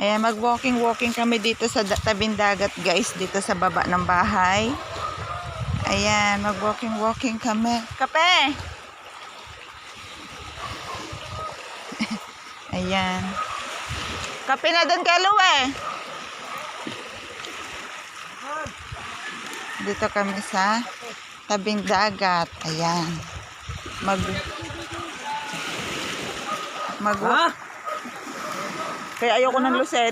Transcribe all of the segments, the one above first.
Ayan, mag-walking-walking kami dito sa da- tabing dagat, guys. Dito sa baba ng bahay. Ayan, mag-walking-walking kami. Kape! Ayan. Kape na doon kay Luwe. Dito kami sa tabing dagat. Ayan. Mag mag Ha? Kaya ayoko ng sa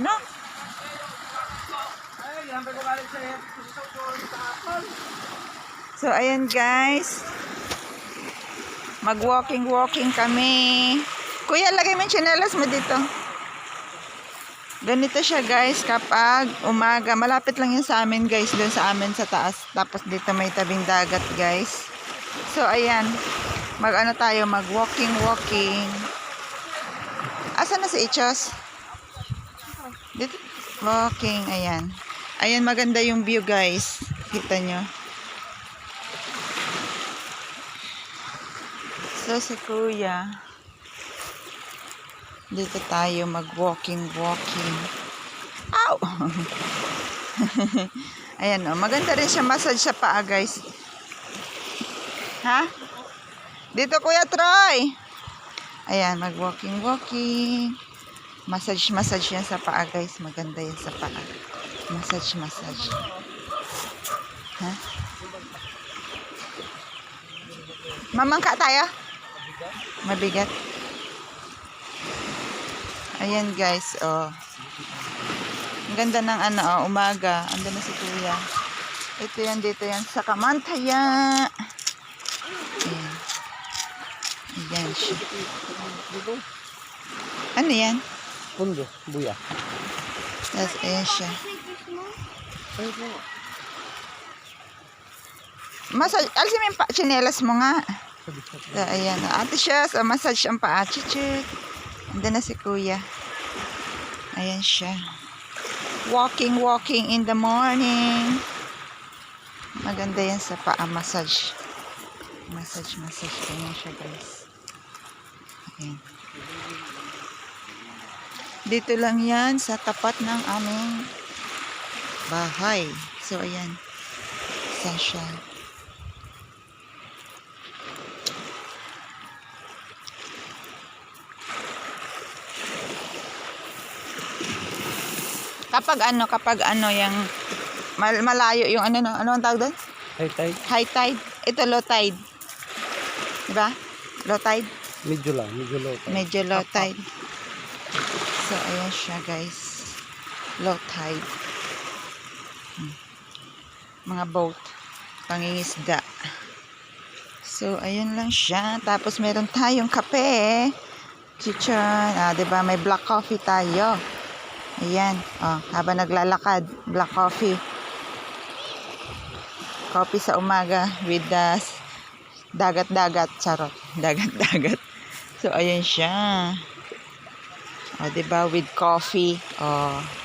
So ayan guys. Mag-walking-walking kami. Kuya, lagay mo yung tsinelas mo dito. Ganito siya guys kapag umaga. Malapit lang yun sa amin guys. Doon sa amin sa taas. Tapos dito may tabing dagat guys. So ayan. Mag ano tayo. Mag walking walking. Asa na si Ichos? Dito. Walking. Ayan. Ayan maganda yung view guys. Kita nyo. So si Kuya. Dito tayo mag walking. Ow! Ayan o. Maganda rin siya massage sa paa guys. Ha? Dito Kuya Troy. Ayan, mag walking walking. Massage massage yan sa paa guys. Maganda yan sa paa. Massage massage. Ha? Mamangka tayo? Mabigat. Ayan guys, oh. Ang ganda ng ano, oh, umaga. Ando na si Kuya. Ito yan, dito yan. Sa Kamantaya. Ayan. Ayan siya. Ano yan? Pundo, buya. Ayan siya. Massage, alisin mo yung tsinelas mo nga. So, ayan. Ate siya, sa massage ang paa. Chichit. Andun na si kuya. Ayan siya. Walking, walking in the morning. Maganda yan sa paa. Massage. Massage, massage. Ayan siya guys. Ayan. Dito lang yan sa tapat ng aming bahay. So, ayan. Saan siya? Kapag ano, kapag ano, yung mal- malayo yung ano, no? ano ang tawag doon? Hey, tay. High tide. Ito low tide. Diba? Low tide. Medyo lang, medyo low. tay. Medyo low tide. So, ayan siya guys. Low tide. Hmm. Mga boat. Pangingisda. So, ayun lang siya. Tapos, meron tayong kape. Chichon. Ah, ba May black coffee tayo. Ayan. Oh, habang naglalakad. Black coffee. Coffee sa umaga with the dagat-dagat. Charot. Dagat-dagat. So, ayan siya. O, diba? With coffee. O,